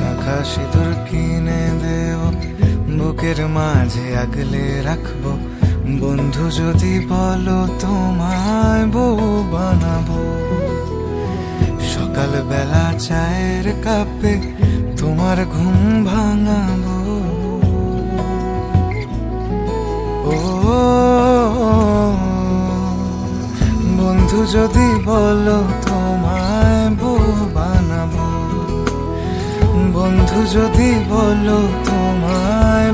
শাখা সিঁদুর কিনে দেব। বুকের মাঝে আগলে রাখব। বন্ধু যদি বলো তোমায় বউ বানাবো। সকাল বেলা চায়ের কাপে তোমার ঘুম ভাঙাবো। ও, বন্ধু যদি বলো তোমায় বন্ধু যদি বলো তোমায়